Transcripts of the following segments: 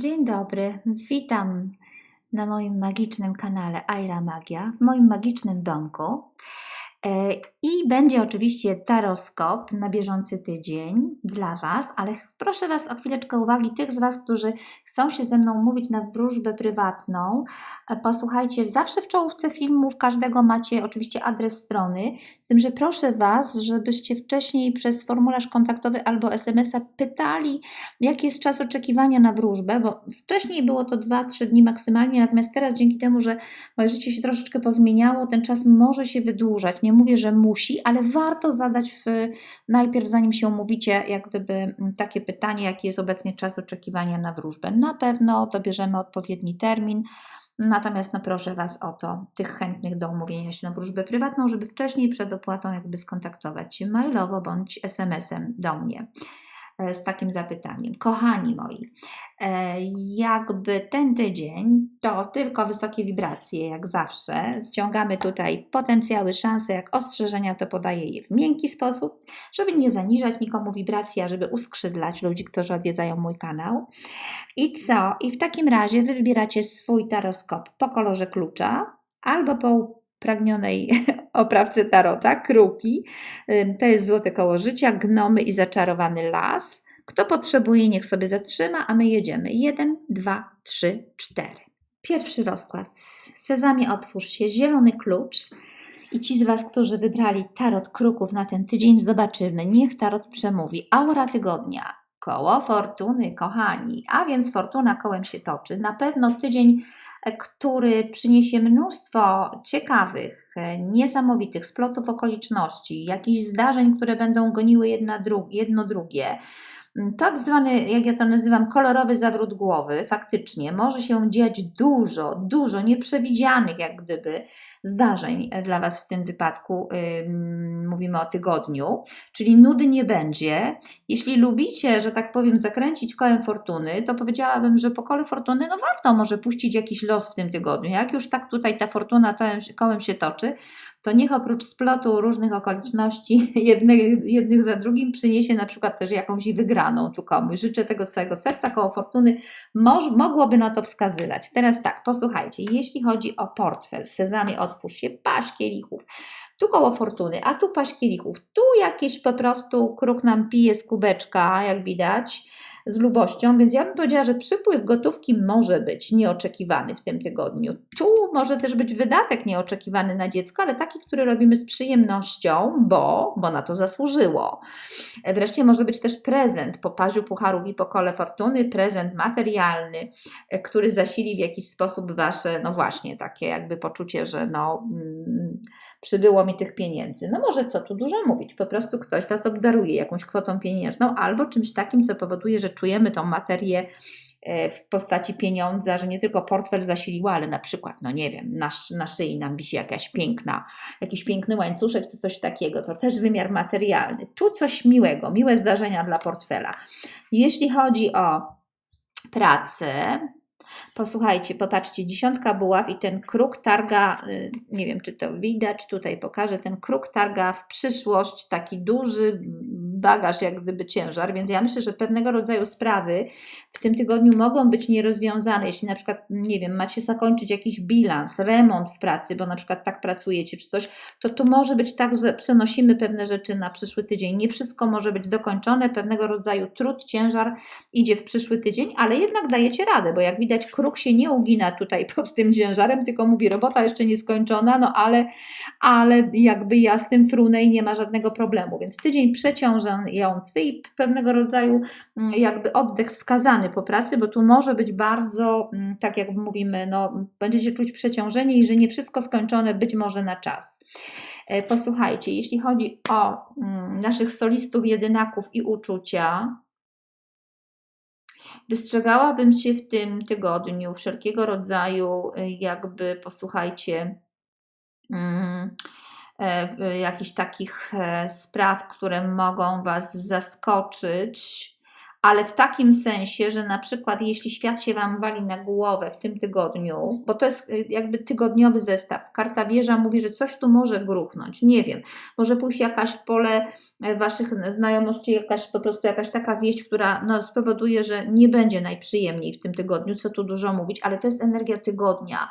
Dzień dobry, witam na moim magicznym kanale Aira Magia, w moim magicznym domku. E, I będzie oczywiście taroskop na bieżący tydzień dla Was, ale proszę Was o chwileczkę uwagi, tych z Was, którzy chcą się ze mną mówić na wróżbę prywatną. E, posłuchajcie, zawsze w czołówce filmów każdego macie oczywiście adres strony, z tym, że proszę Was, żebyście wcześniej przez formularz kontaktowy albo SMS-a pytali, jaki jest czas oczekiwania na wróżbę, bo wcześniej było to 2-3 dni maksymalnie, natomiast teraz dzięki temu, że moje życie się troszeczkę pozmieniało, ten czas może się wydłużać. Nie mówię, że musi, ale warto zadać w, najpierw, zanim się umówicie, jak gdyby takie pytanie, jaki jest obecnie czas oczekiwania na wróżbę. Na pewno dobierzemy odpowiedni termin. Natomiast no proszę Was o to, tych chętnych do umówienia się na wróżbę prywatną, żeby wcześniej przed opłatą jakby skontaktować się mailowo bądź SMS-em do mnie. E, z takim zapytaniem. Kochani moi, e, jakby ten tydzień to tylko wysokie wibracje, jak zawsze. Ściągamy tutaj potencjały, szanse, jak ostrzeżenia, to podaję je w miękki sposób, żeby nie zaniżać nikomu wibracji, a żeby uskrzydlać ludzi, którzy odwiedzają mój kanał. I co? I w takim razie wy wybieracie swój taroskop po kolorze klucza albo po pragnionej oprawce tarota, kruki. To jest złote koło życia, gnomy i zaczarowany las. Kto potrzebuje, niech sobie zatrzyma, a my jedziemy. Jeden, dwa, trzy, cztery. Pierwszy rozkład. Sezamie otwórz się, zielony klucz. I ci z Was, którzy wybrali tarot kruków na ten tydzień, zobaczymy. Niech tarot przemówi. Aura tygodnia. Koło fortuny, kochani. A więc fortuna kołem się toczy. Na pewno tydzień który przyniesie mnóstwo ciekawych, e, niesamowitych splotów okoliczności, jakichś zdarzeń, które będą goniły jedna jedno drugie. Tak zwany, jak ja to nazywam, kolorowy zawrót głowy, faktycznie może się dziać dużo, dużo nieprzewidzianych, jak gdyby, zdarzeń dla Was w tym wypadku. Mówimy o tygodniu, czyli nudy nie będzie. Jeśli lubicie, że tak powiem, zakręcić kołem fortuny, to powiedziałabym, że po kole fortuny, no warto może puścić jakiś los w tym tygodniu. Jak już tak tutaj ta fortuna kołem się toczy, to niech oprócz splotu różnych okoliczności jednych, jednych za drugim przyniesie na przykład też jakąś wygraną tu komuś. Życzę tego z całego serca, koło fortuny moż, mogłoby na to wskazywać. Teraz tak, posłuchajcie, jeśli chodzi o portfel, sezamie otwórz się, paść kielichów, tu koło fortuny, a tu paść kielichów, tu jakieś po prostu kruk nam pije z kubeczka, jak widać, z lubością, więc ja bym powiedziała, że przypływ gotówki może być nieoczekiwany w tym tygodniu. Tu może też być wydatek nieoczekiwany na dziecko, ale taki, który robimy z przyjemnością, bo, bo na to zasłużyło. Wreszcie może być też prezent po paziu pucharów i po kole fortuny, prezent materialny, który zasili w jakiś sposób wasze, no właśnie, takie jakby poczucie, że no, mm, przybyło mi tych pieniędzy. No może co tu dużo mówić, po prostu ktoś was obdaruje jakąś kwotą pieniężną albo czymś takim, co powoduje, że czujemy tą materię e, w postaci pieniądza, że nie tylko portfel zasiliła, ale na przykład, no nie wiem, na, na szyi nam wisi jakaś piękna, jakiś piękny łańcuszek czy coś takiego, to też wymiar materialny. Tu coś miłego, miłe zdarzenia dla portfela. Jeśli chodzi o pracę, Posłuchajcie, popatrzcie, dziesiątka buław i ten kruk targa, y, nie wiem czy to widać, tutaj pokażę, ten kruk targa w przyszłość taki duży bagaż, jak gdyby ciężar, więc ja myślę, że pewnego rodzaju sprawy w tym tygodniu mogą być nierozwiązane, jeśli na przykład, nie wiem, macie zakończyć jakiś bilans, remont w pracy, bo na przykład tak pracujecie czy coś, to to może być tak, że przenosimy pewne rzeczy na przyszły tydzień. Nie wszystko może być dokończone, pewnego rodzaju trud, ciężar idzie w przyszły tydzień, ale jednak dajecie radę, bo jak widać, kruk się nie ugina tutaj pod tym ciężarem, tylko mówi, robota jeszcze nie skończona, no ale, ale jakby ja z tym frunę i nie ma żadnego problemu, więc tydzień i pewnego rodzaju mm, jakby oddech wskazany po pracy, bo tu może być bardzo, mm, tak jak mówimy, no, będziecie czuć przeciążenie i że nie wszystko skończone być może na czas. E, posłuchajcie, jeśli chodzi o mm, naszych solistów, jedynaków i uczucia, Wystrzegałabym się w tym tygodniu wszelkiego rodzaju, y, jakby posłuchajcie, e, jakichś takich e, spraw, które mogą Was zaskoczyć ale w takim sensie, że na przykład jeśli świat się Wam wali na głowę w tym tygodniu, bo to jest y, jakby tygodniowy zestaw, karta wieża mówi, że coś tu może gruchnąć, nie wiem, może pójść jakaś w pole e, Waszych znajomości, jakaś po prostu jakaś taka wieść, która no, spowoduje, że nie będzie najprzyjemniej w tym tygodniu, co tu dużo mówić, ale to jest energia tygodnia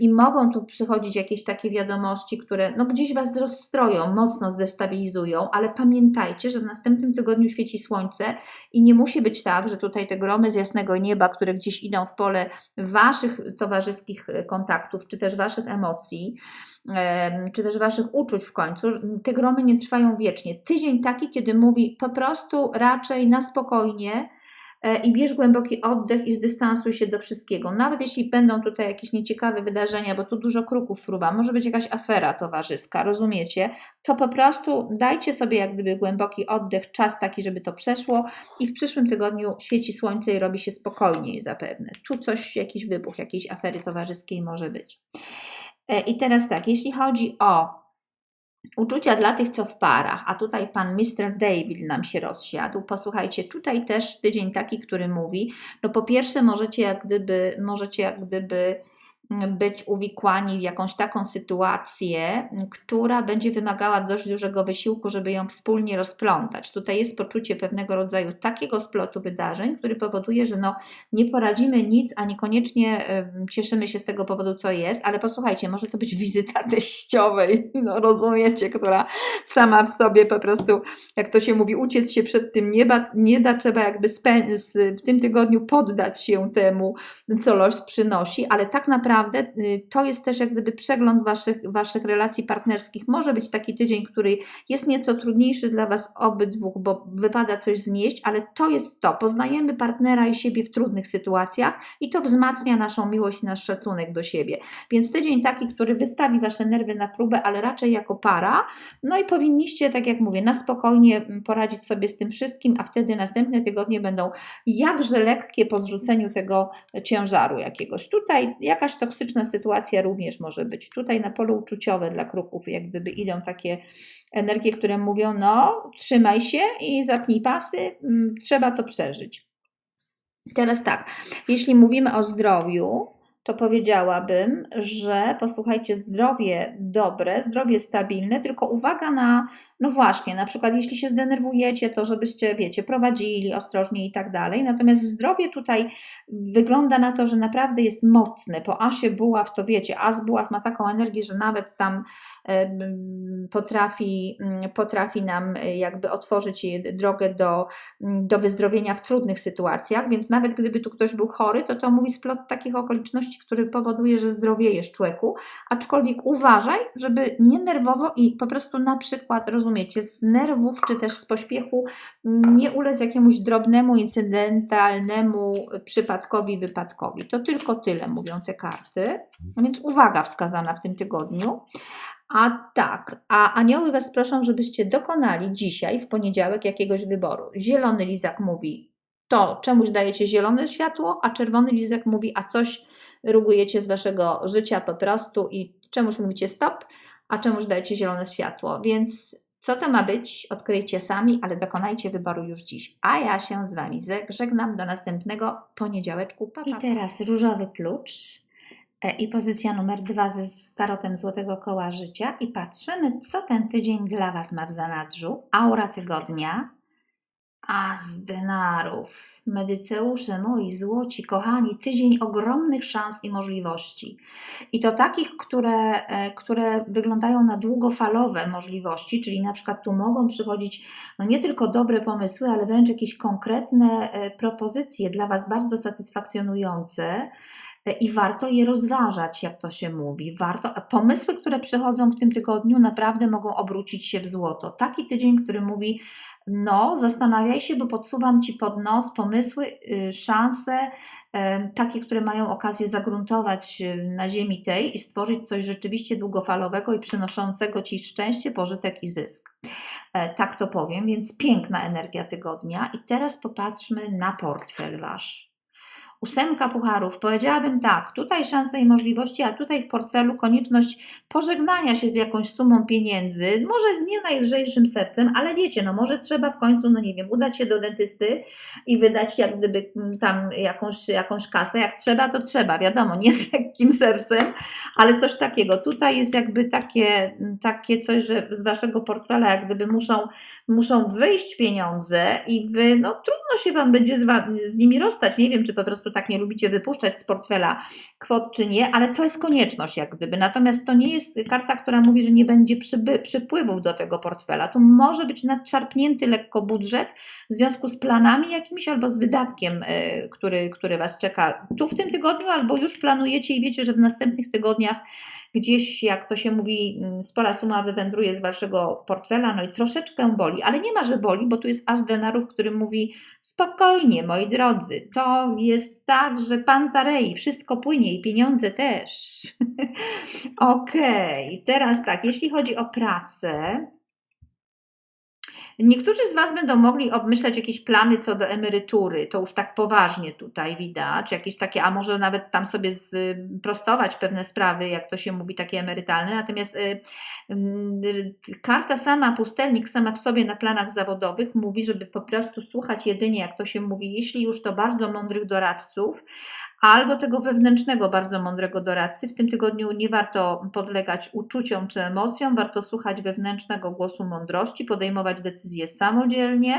i mogą tu przychodzić jakieś takie wiadomości, które no, gdzieś Was rozstroją, mocno zdestabilizują, ale pamiętajcie, że w następnym tygodniu świeci słońce i nie musi być tak, że tutaj te gromy z jasnego nieba, które gdzieś idą w pole Waszych towarzyskich e, kontaktów, czy też Waszych emocji, czy też Waszych uczuć w końcu, te gromy nie trwają wiecznie. Tydzień taki, kiedy mówi po prostu raczej na spokojnie, i bierz głęboki oddech i zdystansuj się do wszystkiego. Nawet jeśli będą tutaj jakieś nieciekawe wydarzenia, bo tu dużo kruków fruwa, może być jakaś afera towarzyska, rozumiecie? To po prostu dajcie sobie jak gdyby głęboki oddech, czas taki, żeby to przeszło i w przyszłym tygodniu świeci słońce i robi się spokojniej zapewne. Tu coś, jakiś wybuch jakiejś afery towarzyskiej może być. E, I teraz tak, jeśli chodzi o Uczucia dla tych, co w parach, a tutaj pan Mr. David nam się rozsiadł. Posłuchajcie, tutaj też tydzień taki, który mówi, no po pierwsze możecie jak gdyby, możecie jak gdyby być uwikłani w jakąś taką sytuację, która będzie wymagała dość dużego wysiłku, żeby ją wspólnie rozplątać. Tutaj jest poczucie pewnego rodzaju takiego splotu wydarzeń, który powoduje, że no, nie poradzimy nic, a niekoniecznie cieszymy się z tego powodu, co jest, ale posłuchajcie, może to być wizyta teściowej, no rozumiecie, która sama w sobie po prostu, jak to się mówi, uciec się przed tym nie, ba, nie da, trzeba jakby w tym tygodniu poddać się temu, co los przynosi, ale tak naprawdę naprawdę y, to jest też jak gdyby przegląd waszych, waszych relacji partnerskich. Może być taki tydzień, który jest nieco trudniejszy dla Was obydwu, bo wypada coś znieść, ale to jest to. Poznajemy partnera i siebie w trudnych sytuacjach i to wzmacnia naszą miłość i nasz szacunek do siebie. Więc tydzień taki, który wystawi Wasze nerwy na próbę, ale raczej jako para. No i powinniście, tak jak mówię, na spokojnie poradzić sobie z tym wszystkim, a wtedy następne tygodnie będą jakże lekkie po zrzuceniu tego ciężaru jakiegoś. Tutaj jakaś to toksyczna sytuacja również może być. Tutaj na polu uczuciowe dla kruków, jak gdyby idą takie energie, które mówią: No, trzymaj się i zapnij pasy, mm, trzeba to przeżyć. Teraz tak, jeśli mówimy o zdrowiu, to powiedziałabym, że posłuchajcie, zdrowie dobre, zdrowie stabilne, tylko uwaga na, no właśnie, na przykład jeśli się zdenerwujecie, to żebyście, wiecie, prowadzili ostrożnie i tak dalej. Natomiast zdrowie tutaj wygląda na to, że naprawdę jest mocne. Po Asie Buław, to wiecie, As Buław ma taką energię, że nawet tam potrafi, mm, potrafi nam e, jakby otworzyć drogę do, mm, do wyzdrowienia w trudnych sytuacjach, więc nawet gdyby tu ktoś był chory, to to mówi splot takich okoliczności, który powoduje, że zdrowiejesz człowieku, aczkolwiek uważaj, żeby nie nerwowo i po prostu na przykład, rozumiecie, z nerwów czy też z pośpiechu nie ulec jakiemuś drobnemu, incydentalnemu przypadkowi, wypadkowi. To tylko tyle mówią te karty, więc uwaga wskazana w tym tygodniu. A tak, a anioły Was proszą, żebyście dokonali dzisiaj, w poniedziałek, jakiegoś wyboru. Zielony lizak mówi to, czemuś dajecie zielone światło, a czerwony lizak mówi, a coś rugujecie z Waszego życia po prostu i czemuś mówicie stop, a czemuś dajecie zielone światło. Więc co to ma być, odkryjcie sami, ale dokonajcie wyboru już dziś. A ja się z Wami żegnam do następnego poniedziałeczku. Pa, pa. I teraz różowy klucz E, i pozycja numer dwa ze starotem Złotego Koła Życia i patrzymy, co ten tydzień dla Was ma w zanadrzu. Aura tygodnia, a z denarów, medyceusze moi złoci, kochani, tydzień ogromnych szans i możliwości. I to takich, które, e, które wyglądają na długofalowe możliwości, czyli na przykład tu mogą przychodzić no nie tylko dobre pomysły, ale wręcz jakieś konkretne e, propozycje dla Was bardzo satysfakcjonujące i warto je rozważać, jak to się mówi. Warto, pomysły, które przychodzą w tym tygodniu, naprawdę mogą obrócić się w złoto. Taki tydzień, który mówi: No, zastanawiaj się, bo podsuwam ci pod nos pomysły, y, szanse, takie, które mają okazję zagruntować y, na ziemi tej i stworzyć coś rzeczywiście długofalowego i przynoszącego ci szczęście, pożytek i zysk. E, tak to powiem, więc piękna energia tygodnia. I teraz popatrzmy na portfel wasz ósemka pucharów, powiedziałabym tak, tutaj szanse i możliwości, a tutaj w portfelu konieczność pożegnania się z jakąś sumą pieniędzy, może z nie najlżejszym sercem, ale wiecie, no może trzeba w końcu, no nie wiem, udać się do dentysty i wydać jak gdyby mm, tam jakąś, jakąś kasę, jak trzeba, to trzeba, wiadomo, nie z lekkim sercem, ale coś takiego. Tutaj jest jakby takie, takie coś, że z waszego portfela jak gdyby muszą, muszą wyjść pieniądze i wy, no trudno się wam będzie z, z nimi rozstać. Nie wiem, czy po prostu tak nie lubicie wypuszczać z portfela kwot, czy nie, ale to jest konieczność jak gdyby. Natomiast to nie jest karta, która mówi, że nie będzie przyby- przypływów do tego portfela. Tu może być nadszarpnięty lekko budżet w związku z planami jakimiś albo z wydatkiem, y, który, który was czeka tu w tym tygodniu, albo już planujecie i wiecie, że w następnych tygodniach gdzieś, jak to się mówi, mm, spora suma wywędruje z waszego portfela, no i troszeczkę boli, ale nie ma, że boli, bo tu jest as denarów, który mówi spokojnie, moi drodzy, to jest tak, że pantarei, wszystko płynie i pieniądze też. Okej, teraz tak, jeśli chodzi o pracę, Niektórzy z Was będą mogli obmyślać jakieś plany co do emerytury, to już tak poważnie tutaj widać, jakieś takie, a może nawet tam sobie prostować pewne sprawy, jak to się mówi, takie emerytalne. Natomiast y, y, karta sama, pustelnik sama w sobie na planach zawodowych mówi, żeby po prostu słuchać jedynie, jak to się mówi, jeśli już to bardzo mądrych doradców, albo tego wewnętrznego, bardzo mądrego doradcy. W tym tygodniu nie warto podlegać uczuciom czy emocjom, warto słuchać wewnętrznego głosu mądrości, podejmować decyzje samodzielnie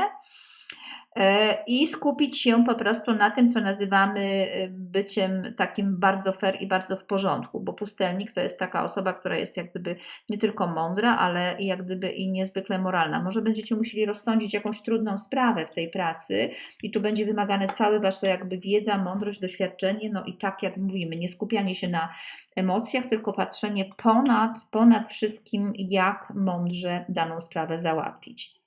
i skupić się po prostu na tym, co nazywamy e, byciem takim bardzo fair i bardzo w porządku, bo pustelnik to jest taka osoba, która jest jak gdyby nie tylko mądra, ale jak gdyby i niezwykle moralna. Może będziecie musieli rozsądzić jakąś trudną sprawę w tej pracy i tu będzie wymagane całe wasze jakby wiedza, mądrość, doświadczenie, no i tak jak mówimy, nie skupianie się na emocjach, tylko patrzenie ponad, ponad wszystkim, jak mądrze daną sprawę załatwić.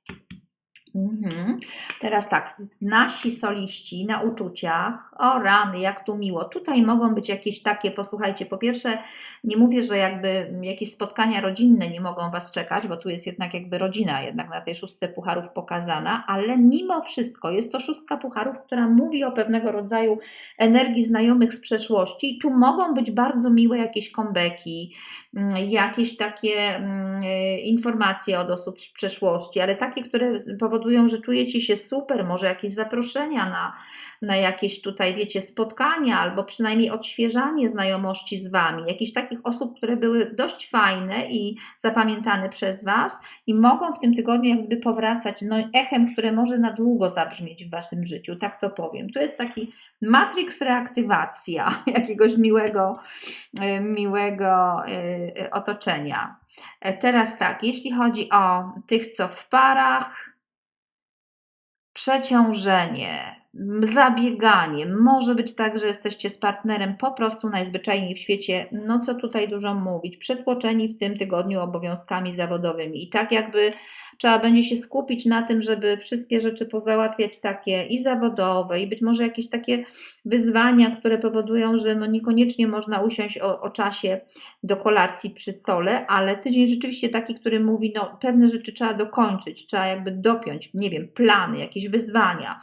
Mhm. Teraz tak, nasi soliści na uczuciach, o rany, jak tu miło. Tutaj mogą być jakieś takie, posłuchajcie, po pierwsze, nie mówię, że jakby jakieś spotkania rodzinne nie mogą Was czekać, bo tu jest jednak jakby rodzina jednak na tej szóstce pucharów pokazana, ale mimo wszystko jest to szóstka pucharów, która mówi o pewnego rodzaju energii znajomych z przeszłości i tu mogą być bardzo miłe jakieś kombeki, mm, jakieś takie mm, e, informacje od osób z przeszłości, ale takie, które powodują powodują, że czujecie się super, może jakieś zaproszenia na, na jakieś tutaj, wiecie, spotkania albo przynajmniej odświeżanie znajomości z Wami, jakichś takich osób, które były dość fajne i zapamiętane przez Was i mogą w tym tygodniu jakby powracać no, echem, które może na długo zabrzmieć w Waszym życiu, tak to powiem. Tu jest taki matrix reaktywacja jakiegoś miłego, e, miłego e, otoczenia. E, teraz tak, jeśli chodzi o tych, co w parach, przeciążenie, zabieganie. Może być tak, że jesteście z partnerem po prostu najzwyczajniej w świecie, no co tutaj dużo mówić, przytłoczeni w tym tygodniu obowiązkami zawodowymi. I tak jakby trzeba będzie się skupić na tym, żeby wszystkie rzeczy pozałatwiać takie i zawodowe, i być może jakieś takie wyzwania, które powodują, że no niekoniecznie można usiąść o, o czasie do kolacji przy stole, ale tydzień rzeczywiście taki, który mówi, no pewne rzeczy trzeba dokończyć, trzeba jakby dopiąć, nie wiem, plany, jakieś wyzwania.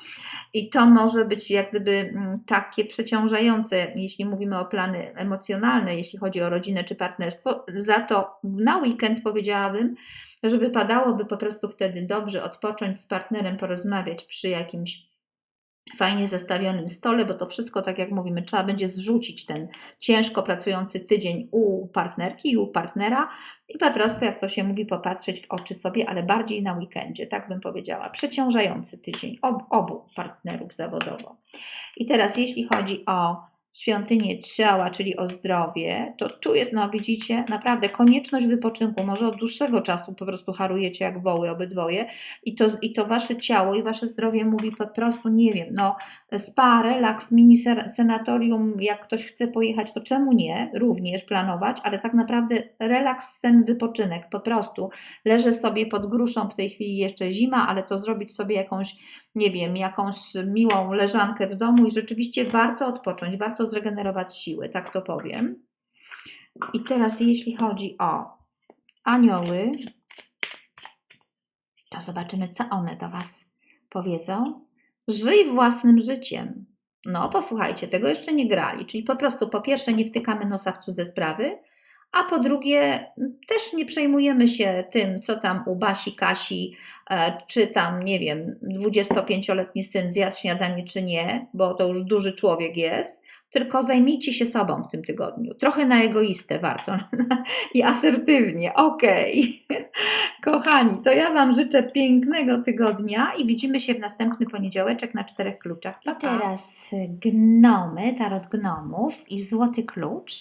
I to może być jak gdyby mm, takie przeciążające, jeśli mówimy o plany emocjonalne, jeśli chodzi o rodzinę czy partnerstwo. Za to na weekend powiedziałabym, że wypadałoby po prostu wtedy dobrze odpocząć z partnerem, porozmawiać przy jakimś fajnie zestawionym stole, bo to wszystko, tak jak mówimy, trzeba będzie zrzucić ten ciężko pracujący tydzień u partnerki i u partnera i po prostu, jak to się mówi, popatrzeć w oczy sobie, ale bardziej na weekendzie, tak bym powiedziała. Przeciążający tydzień ob, obu partnerów zawodowo. I teraz, jeśli chodzi o świątynię ciała, czyli o zdrowie, to tu jest, no widzicie, naprawdę konieczność wypoczynku. Może od dłuższego czasu po prostu harujecie jak woły obydwoje i to, i to wasze ciało i wasze zdrowie mówi po prostu, nie wiem, no spa, relaks, mini senatorium, jak ktoś chce pojechać, to czemu nie? Również planować, ale tak naprawdę relaks, sen, wypoczynek, po prostu. Leżę sobie pod gruszą, w tej chwili jeszcze zima, ale to zrobić sobie jakąś nie wiem, jakąś miłą leżankę w domu i rzeczywiście warto odpocząć, zregenerować siły, tak to powiem. I teraz, jeśli chodzi o anioły, to zobaczymy, co one do Was powiedzą. Żyj własnym życiem. No, posłuchajcie, tego jeszcze nie grali. Czyli po prostu po pierwsze nie wtykamy nosa w cudze sprawy, a po drugie też nie przejmujemy się tym, co tam u Basi, Kasi, e, czy tam, nie wiem, 25-letni syn zjadł śniadanie, czy nie, bo to już duży człowiek jest, tylko zajmijcie się sobą w tym tygodniu. Trochę na egoistę warto i asertywnie. Okej. Kochani, to ja Wam życzę pięknego tygodnia i widzimy się w następny poniedziałeczek na czterech kluczach. Pa, I teraz gnomy, tarot gnomów i złoty klucz.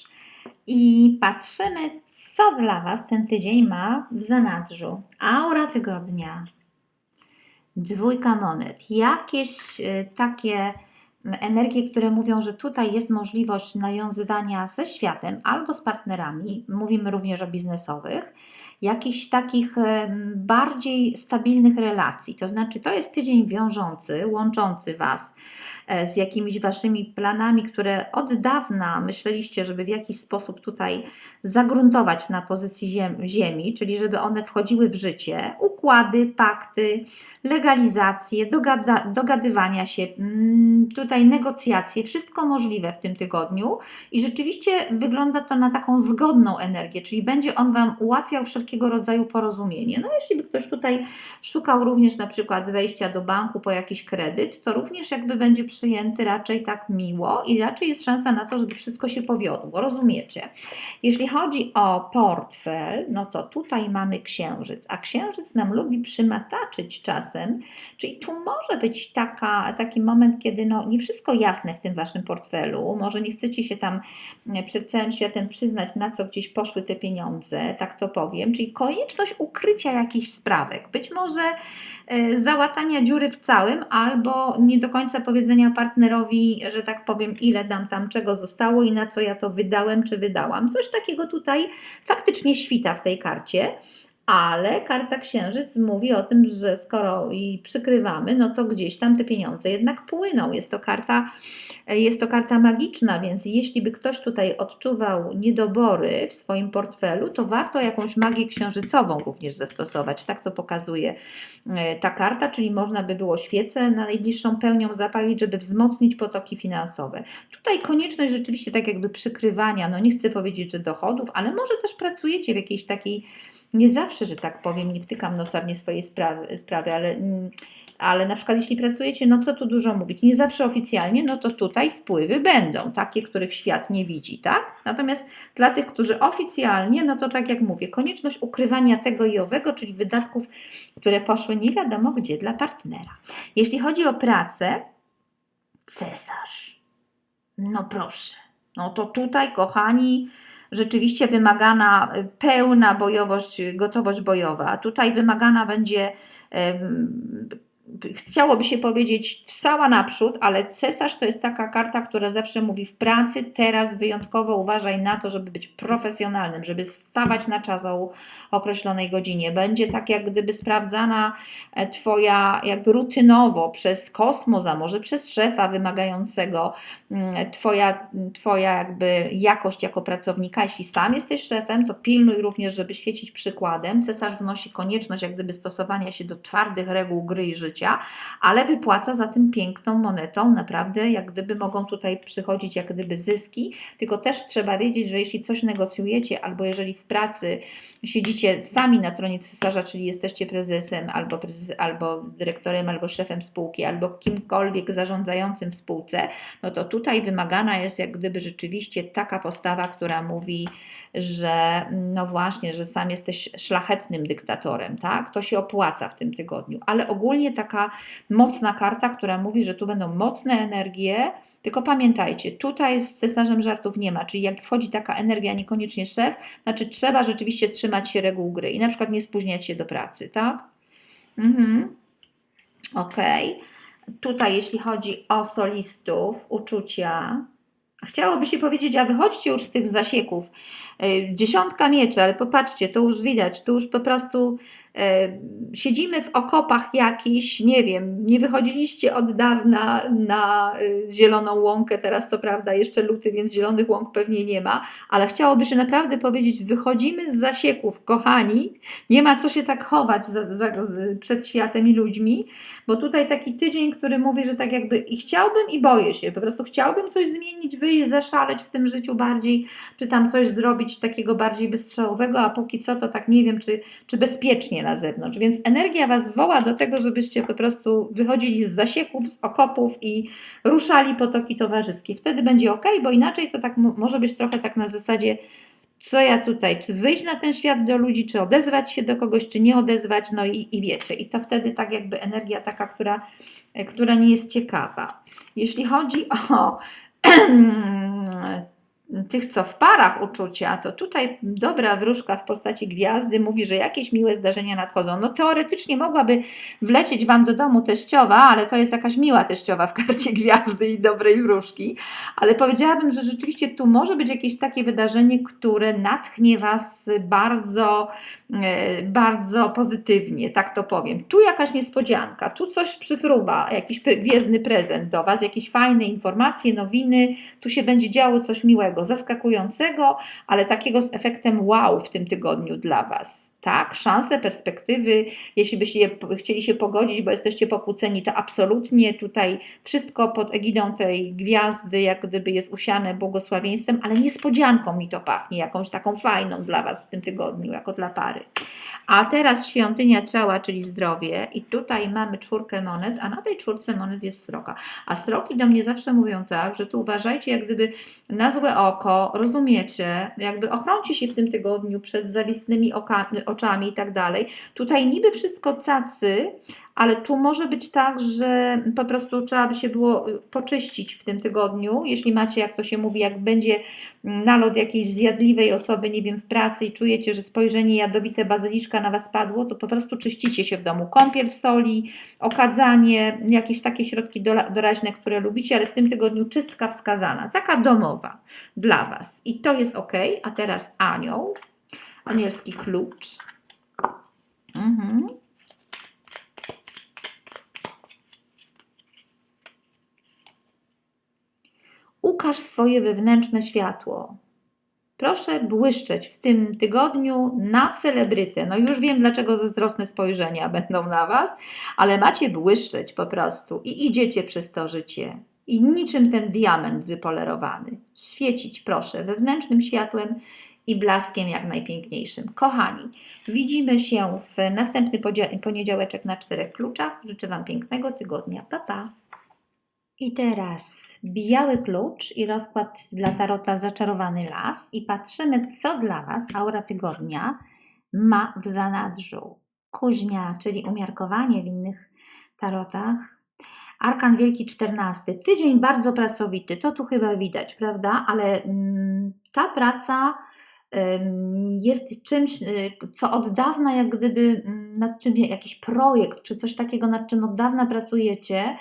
I patrzymy, co dla Was ten tydzień ma w zanadrzu. Aura tygodnia. Dwójka monet. Jakieś y, takie energie, które mówią, że tutaj jest możliwość nawiązywania ze światem albo z partnerami, mówimy również o biznesowych, jakichś takich bardziej stabilnych relacji. To znaczy, to jest tydzień wiążący, łączący Was e, z jakimiś Waszymi planami, które od dawna myśleliście, żeby w jakiś sposób tutaj zagruntować na pozycji ziem, Ziemi, czyli żeby one wchodziły w życie. Układy, pakty, legalizacje, dogada, dogadywania się, mm, tutaj negocjacje, wszystko możliwe w tym tygodniu i rzeczywiście wygląda to na taką zgodną energię, czyli będzie on Wam ułatwiał wszelkiego rodzaju porozumienie. No jeśli by ktoś tutaj szukał również na przykład wejścia do banku po jakiś kredyt, to również jakby będzie przyjęty raczej tak miło i raczej jest szansa na to, żeby wszystko się powiodło, rozumiecie? Jeśli chodzi o portfel, no to tutaj mamy księżyc, a księżyc nam lubi przymataczyć czasem, czyli tu może być taka, taki moment, kiedy no, nie wszystko jasne w tym waszym portfelu, może nie chcecie się tam przed całym światem przyznać, na co gdzieś poszły te pieniądze, tak to powiem, czyli konieczność ukrycia jakichś sprawek, być może e, załatania dziury w całym, albo nie do końca powiedzenia partnerowi, że tak powiem, ile dam tam, czego zostało i na co ja to wydałem czy wydałam. Coś takiego tutaj faktycznie świta w tej karcie. Ale karta księżyc mówi o tym, że skoro i przykrywamy, no to gdzieś tam te pieniądze jednak płyną. Jest to karta, jest to karta magiczna, więc jeśli by ktoś tutaj odczuwał niedobory w swoim portfelu, to warto jakąś magię księżycową również zastosować. Tak to pokazuje e, ta karta, czyli można by było świecę na najbliższą pełnią zapalić, żeby wzmocnić potoki finansowe. Tutaj konieczność rzeczywiście tak jakby przykrywania, no nie chcę powiedzieć, że dochodów, ale może też pracujecie w jakiejś takiej nie zawsze, że tak powiem, nie wtykam nosa w nie swojej sprawy, sprawy ale, mm, ale na przykład jeśli pracujecie, no co tu dużo mówić, nie zawsze oficjalnie, no to tutaj wpływy będą, takie, których świat nie widzi, tak? Natomiast dla tych, którzy oficjalnie, no to tak jak mówię, konieczność ukrywania tego i owego, czyli wydatków, które poszły nie wiadomo gdzie dla partnera. Jeśli chodzi o pracę, cesarz. No proszę, no to tutaj, kochani, rzeczywiście wymagana y, pełna bojowość, gotowość bojowa. Tutaj wymagana będzie, chciałoby się powiedzieć, cała naprzód, ale cesarz to jest taka karta, która zawsze mówi w pracy, teraz wyjątkowo uważaj na to, żeby być profesjonalnym, żeby stawać na czas o określonej godzinie. Będzie tak jak gdyby sprawdzana e, Twoja jakby rutynowo przez kosmos, a może przez szefa wymagającego mm, Twoja, twoja jakby jakość jako pracownika. Jeśli sam jesteś szefem, to pilnuj również, żeby świecić przykładem. Cesarz wnosi konieczność jak gdyby stosowania się do twardych reguł gry i życia, ale wypłaca za tym piękną monetą. Naprawdę jak gdyby mogą tutaj przychodzić jak gdyby zyski, tylko też trzeba wiedzieć, że jeśli coś negocjujecie albo jeżeli w pracy siedzicie sami na tronie cesarza, czyli jesteście prezesem albo, prezes, albo dyrektorem, albo szefem spółki, albo kimkolwiek zarządzającym w spółce, no to tutaj wymagana jest jak gdyby rzeczywiście taka postawa, która mówi, że no właśnie, że sam jesteś szlachetnym dyktatorem, tak? To się opłaca w tym tygodniu, ale ogólnie taka mocna karta, która mówi, że tu będą mocne energie, tylko pamiętajcie, tutaj z cesarzem żartów nie ma, czyli jak wchodzi taka energia, niekoniecznie szef, znaczy trzeba rzeczywiście trzymać się reguł gry i na przykład nie spóźniać się do pracy, tak? Mhm. Okej. Okay. Tutaj jeśli chodzi o solistów, uczucia, Chciałoby się powiedzieć, a wychodźcie już z tych zasieków. Dziesiątka mieczy, ale popatrzcie, to już widać, tu już po prostu siedzimy w okopach jakichś, nie wiem, nie wychodziliście od dawna na e, zieloną łąkę, teraz co prawda jeszcze luty, więc zielonych łąk pewnie nie ma, ale chciałoby się naprawdę powiedzieć, wychodzimy z zasieków, kochani, nie ma co się tak chować za, za, przed światem i ludźmi, bo tutaj taki tydzień, który mówi, że tak jakby i chciałbym i boję się, po prostu chciałbym coś zmienić, wyjść, zaszaleć w tym życiu bardziej, czy tam coś zrobić takiego bardziej wystrzałowego, a póki co to tak nie wiem, czy, czy bezpiecznie na zewnątrz. Więc energia Was woła do tego, żebyście po prostu wychodzili z zasieków, z okopów i ruszali potoki towarzyskie. Wtedy będzie ok, bo inaczej to tak mo- może być trochę tak na zasadzie co ja tutaj, czy wyjść na ten świat do ludzi, czy odezwać się do kogoś, czy nie odezwać, no i, i wiecie, i to wtedy tak jakby energia taka, która, która nie jest ciekawa. Jeśli chodzi o tych, co w parach uczucia, to tutaj dobra wróżka w postaci gwiazdy mówi, że jakieś miłe zdarzenia nadchodzą. No teoretycznie mogłaby wlecieć Wam do domu teściowa, ale to jest jakaś miła teściowa w karcie gwiazdy i dobrej wróżki. Ale powiedziałabym, że rzeczywiście tu może być jakieś takie wydarzenie, które natchnie Was bardzo, e, bardzo pozytywnie, tak to powiem. Tu jakaś niespodzianka, tu coś przyfruwa, jakiś gwiezdny prezent do Was, jakieś fajne informacje, nowiny, tu się będzie działo coś miłego, zaskakującego, ale takiego z efektem wow w tym tygodniu dla Was. Tak, szanse, perspektywy, jeśli byście chcieli się pogodzić, bo jesteście pokłóceni, to absolutnie tutaj wszystko pod egidą tej gwiazdy, jak gdyby jest usiane błogosławieństwem, ale niespodzianką mi to pachnie, jakąś taką fajną dla Was w tym tygodniu, jako dla pary. A teraz świątynia ciała, czyli zdrowie, i tutaj mamy czwórkę monet, a na tej czwórce monet jest sroka. A sroki do mnie zawsze mówią tak, że tu uważajcie, jak gdyby na złe oko, rozumiecie, jakby ochroncie się w tym tygodniu przed zawistnymi oka, oczami i tak dalej. Tutaj niby wszystko cacy, ale tu może być tak, że po prostu trzeba by się było y, poczyścić w tym tygodniu, jeśli macie, jak to się mówi, jak będzie mm, nalot jakiejś zjadliwej osoby, nie wiem, w pracy i czujecie, że spojrzenie jadowite bazyliszka na Was padło, to po prostu czyścicie się w domu. Kąpiel w soli, okadzanie, jakieś takie środki doraźne, które lubicie, ale w tym tygodniu czystka wskazana, taka domowa dla Was. I to jest ok. A teraz anioł, anielski klucz. Mhm. Ukaż swoje wewnętrzne światło. Proszę błyszczeć w tym tygodniu na celebrytę. No już wiem, dlaczego zazdrosne spojrzenia będą na Was, ale macie błyszczeć po prostu i idziecie przez to życie. I niczym ten diament wypolerowany. Świecić proszę wewnętrznym światłem i blaskiem jak najpiękniejszym. Kochani, widzimy się w następny poniedziałeczek na czterech kluczach. Życzę Wam pięknego tygodnia. Pa, pa! I teraz biały klucz i rozkład dla tarota Zaczarowany Las i patrzymy, co dla Was aura tygodnia ma w zanadrzu. Kuźnia, czyli umiarkowanie w innych tarotach. Arkan Wielki 14. Tydzień bardzo pracowity, to tu chyba widać, prawda? Ale mm, ta praca jest czymś, y, co od dawna, jak gdyby mm, nad czym jakiś projekt, czy coś takiego, nad czym od dawna pracujecie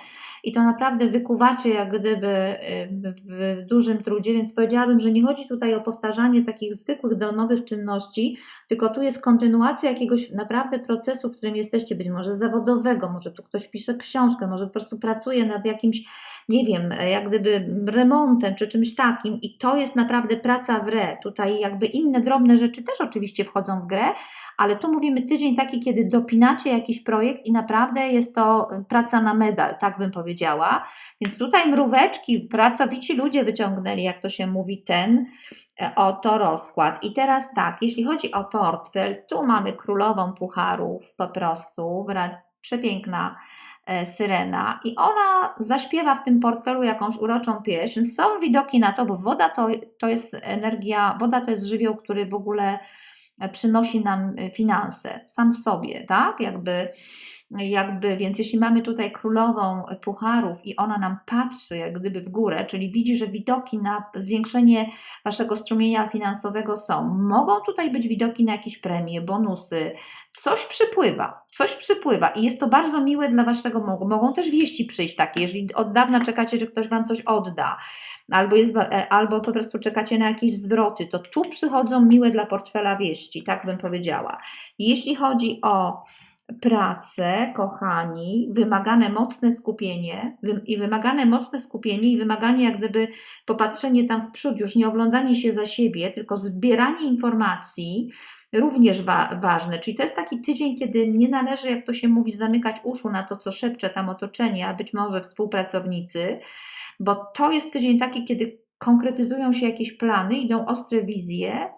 i to naprawdę wykuwacie jak gdyby w dużym trudzie, więc powiedziałabym, że nie chodzi tutaj o powtarzanie takich zwykłych domowych czynności, tylko tu jest kontynuacja jakiegoś naprawdę procesu, w którym jesteście, być może zawodowego, może tu ktoś pisze książkę, może po prostu pracuje nad jakimś, nie wiem, jak gdyby remontem czy czymś takim i to jest naprawdę praca w re. Tutaj jakby inne drobne rzeczy też oczywiście wchodzą w grę, ale tu mówimy tydzień taki, kiedy dopinacie jakiś projekt i naprawdę jest to praca na medal, tak bym powiedziała. Więc tutaj mróweczki, pracowici ludzie wyciągnęli, jak to się mówi, ten e, oto rozkład. I teraz tak, jeśli chodzi o portfel, tu mamy królową pucharów po prostu, przepiękna e, syrena i ona zaśpiewa w tym portfelu jakąś uroczą pieśń. Są widoki na to, bo woda to, to jest energia, woda to jest żywioł, który w ogóle e, przynosi nam finanse sam w sobie, tak? Jakby, jakby, więc jeśli mamy tutaj królową pucharów i ona nam patrzy jak gdyby w górę, czyli widzi, że widoki na zwiększenie waszego strumienia finansowego są. Mogą tutaj być widoki na jakieś premie, bonusy, coś przypływa, coś przypływa i jest to bardzo miłe dla waszego mogą. Mogą też wieści przyjść takie, jeżeli od dawna czekacie, że ktoś wam coś odda, albo, jest, e, albo po prostu czekacie na jakieś zwroty, to tu przychodzą miłe dla portfela wieści. tak bym powiedziała. Jeśli chodzi o pracę, kochani, wymagane mocne skupienie i wymagane mocne skupienie i wymaganie jak gdyby popatrzenie tam w przód, już nie oglądanie się za siebie, tylko zbieranie informacji, również wa- ważne. Czyli to jest taki tydzień, kiedy nie należy, jak to się mówi, zamykać uszu na to, co szepcze tam otoczenie, a być może współpracownicy, bo to jest tydzień taki, kiedy konkretyzują się jakieś plany, idą ostre wizje,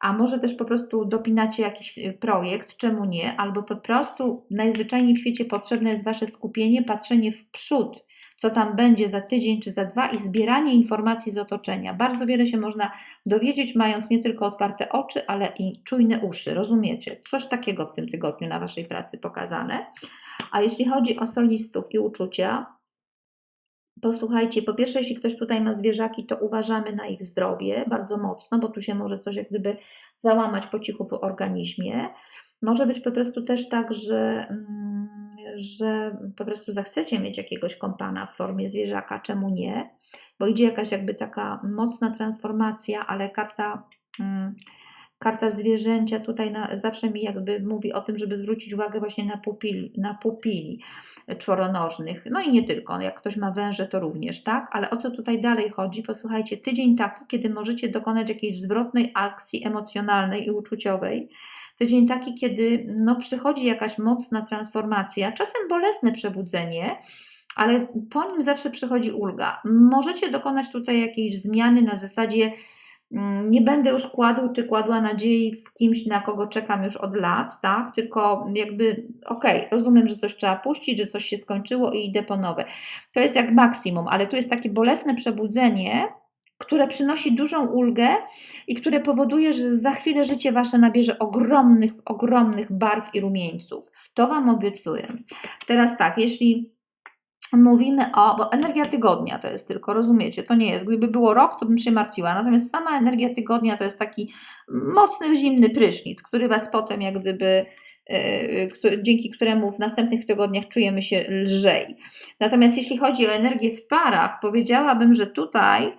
a może też po prostu dopinacie jakiś y, projekt, czemu nie, albo po prostu najzwyczajniej w świecie potrzebne jest Wasze skupienie, patrzenie w przód, co tam będzie za tydzień czy za dwa i zbieranie informacji z otoczenia. Bardzo wiele się można dowiedzieć, mając nie tylko otwarte oczy, ale i czujne uszy. Rozumiecie? Coś takiego w tym tygodniu na Waszej pracy pokazane. A jeśli chodzi o solistów i uczucia, Posłuchajcie, po pierwsze, jeśli ktoś tutaj ma zwierzaki, to uważamy na ich zdrowie bardzo mocno, bo tu się może coś jak gdyby załamać po cichu w organizmie. Może być po prostu też tak, że, mm, że po prostu zachcecie mieć jakiegoś kompana w formie zwierzaka, czemu nie? Bo idzie jakaś jakby taka mocna transformacja, ale karta. mm, Karta zwierzęcia tutaj na, zawsze mi jakby mówi o tym, żeby zwrócić uwagę właśnie na pupili, na pupili czworonożnych. No i nie tylko, jak ktoś ma węże, to również, tak? Ale o co tutaj dalej chodzi? Posłuchajcie, tydzień taki, kiedy możecie dokonać jakiejś zwrotnej akcji emocjonalnej i uczuciowej. Tydzień taki, kiedy no, przychodzi jakaś mocna transformacja, czasem bolesne przebudzenie, ale po nim zawsze przychodzi ulga. Możecie dokonać tutaj jakiejś zmiany na zasadzie nie będę już kładł czy kładła nadziei w kimś, na kogo czekam już od lat, tak? Tylko jakby, okej, rozumiem, że coś trzeba puścić, że coś się skończyło i idę po nowe. To jest jak maksimum, ale tu jest takie bolesne przebudzenie, które przynosi dużą ulgę i które powoduje, że za chwilę życie wasze nabierze ogromnych, ogromnych barw i rumieńców. To wam obiecuję. Teraz tak, jeśli mówimy o, bo energia tygodnia to jest tylko, rozumiecie, to nie jest, gdyby było rok, to bym się martwiła, natomiast sama energia tygodnia to jest taki mocny, zimny prysznic, który Was potem jak gdyby, yy, dzięki któremu w następnych tygodniach czujemy się lżej. Natomiast jeśli chodzi o energię w parach, powiedziałabym, że tutaj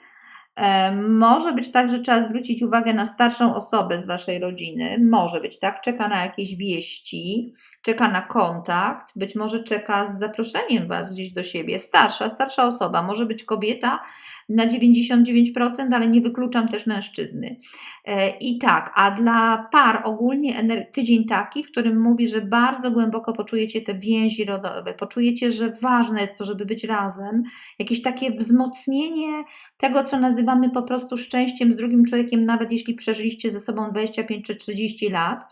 Może być tak, że trzeba zwrócić uwagę na starszą osobę z waszej rodziny. Może być tak, czeka na jakieś wieści, czeka na kontakt, być może czeka z zaproszeniem was gdzieś do siebie. Starsza, starsza osoba, może być kobieta na 99%, ale nie wykluczam też mężczyzny. E, I tak, a dla par ogólnie tydzień taki, w którym mówi, że bardzo głęboko poczujecie te więzi rodowe, poczujecie, że ważne jest to, żeby być razem, jakieś takie wzmocnienie tego, co nazywamy po prostu szczęściem z drugim człowiekiem, nawet jeśli przeżyliście ze sobą 25 czy 30 lat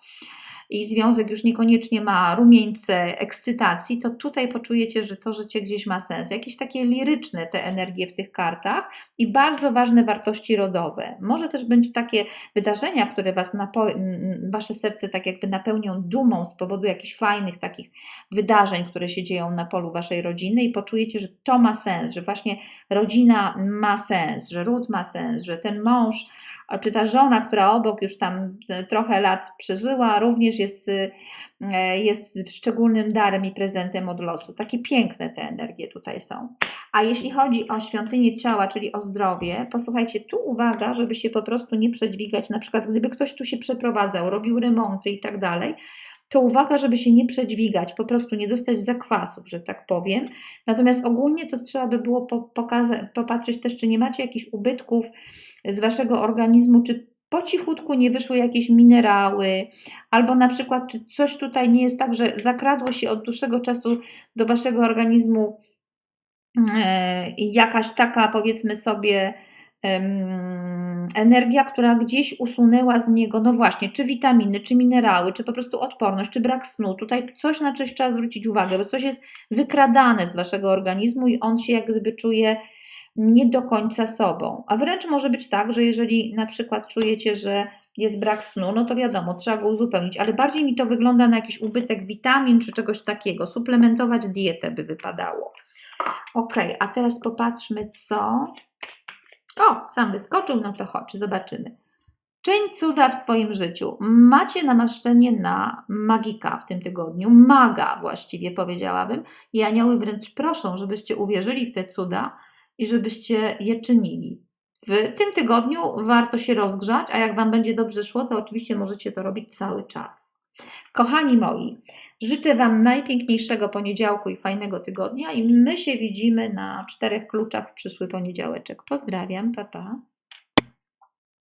i związek już niekoniecznie ma rumieńce ekscytacji, to tutaj poczujecie, że to życie gdzieś ma sens. Jakieś takie liryczne te energie w tych kartach i bardzo ważne wartości rodowe. Może też być takie wydarzenia, które was wasze serce tak jakby napełnią dumą z powodu jakichś fajnych takich wydarzeń, które się dzieją na polu waszej rodziny i poczujecie, że to ma sens, że właśnie rodzina ma sens, że ród ma sens, że ten mąż, czy ta żona, która obok już tam e, trochę lat przeżyła, również jest, e, jest szczególnym darem i prezentem od losu. Takie piękne te energie tutaj są. A jeśli chodzi o świątynię ciała, czyli o zdrowie, posłuchajcie, tu uwaga, żeby się po prostu nie przedźwigać. Na przykład, gdyby ktoś tu się przeprowadzał, robił remonty i tak dalej, to uwaga, żeby się nie przedźwigać, po prostu nie dostać zakwasów, że tak powiem. Natomiast ogólnie to trzeba by było po, pokaza- popatrzeć też, czy nie macie jakichś ubytków z waszego organizmu, czy po cichutku nie wyszły jakieś minerały, albo na przykład, czy coś tutaj nie jest tak, że zakradło się od dłuższego czasu do waszego organizmu e, jakaś taka, powiedzmy sobie, energia, która gdzieś usunęła z niego, no właśnie, czy witaminy, czy minerały, czy po prostu odporność, czy brak snu. Tutaj coś na coś trzeba zwrócić uwagę, bo coś jest wykradane z waszego organizmu i on się jak gdyby czuje nie do końca sobą. A wręcz może być tak, że jeżeli na przykład czujecie, że jest brak snu, no to wiadomo, trzeba go uzupełnić, ale bardziej mi to wygląda na jakiś ubytek witamin czy czegoś takiego. Suplementować dietę by wypadało. Ok, a teraz popatrzmy, co. O, sam wyskoczył, no to chodź, zobaczymy. Czyń cuda w swoim życiu. Macie namaszczenie na magika w tym tygodniu, maga właściwie powiedziałabym. I anioły wręcz proszą, żebyście uwierzyli w te cuda i żebyście je czynili. w tym tygodniu warto się rozgrzać, a jak Wam będzie dobrze szło, to oczywiście możecie to robić cały czas. Kochani moi, życzę Wam najpiękniejszego poniedziałku i fajnego tygodnia i my się widzimy na czterech kluczach w przyszły poniedziałeczek. Pozdrawiam, pa pa.